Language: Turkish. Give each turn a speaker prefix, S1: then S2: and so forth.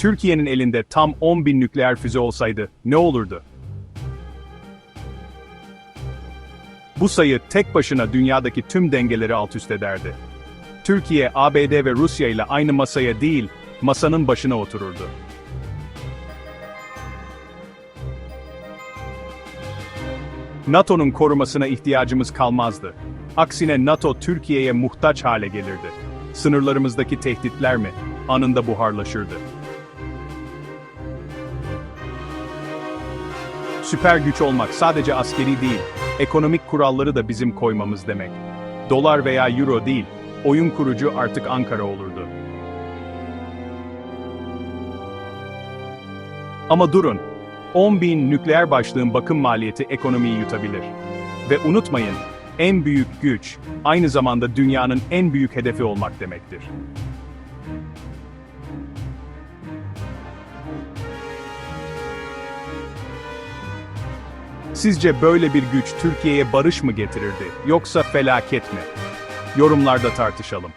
S1: Türkiye'nin elinde tam 10 bin nükleer füze olsaydı ne olurdu? Bu sayı tek başına dünyadaki tüm dengeleri alt üst ederdi. Türkiye, ABD ve Rusya ile aynı masaya değil, masanın başına otururdu. NATO'nun korumasına ihtiyacımız kalmazdı. Aksine NATO Türkiye'ye muhtaç hale gelirdi. Sınırlarımızdaki tehditler mi? Anında buharlaşırdı. Süper güç olmak sadece askeri değil, ekonomik kuralları da bizim koymamız demek. Dolar veya euro değil, oyun kurucu artık Ankara olurdu. Ama durun, 10 bin nükleer başlığın bakım maliyeti ekonomiyi yutabilir. Ve unutmayın, en büyük güç, aynı zamanda dünyanın en büyük hedefi olmak demektir. Sizce böyle bir güç Türkiye'ye barış mı getirirdi, yoksa felaket mi? Yorumlarda tartışalım.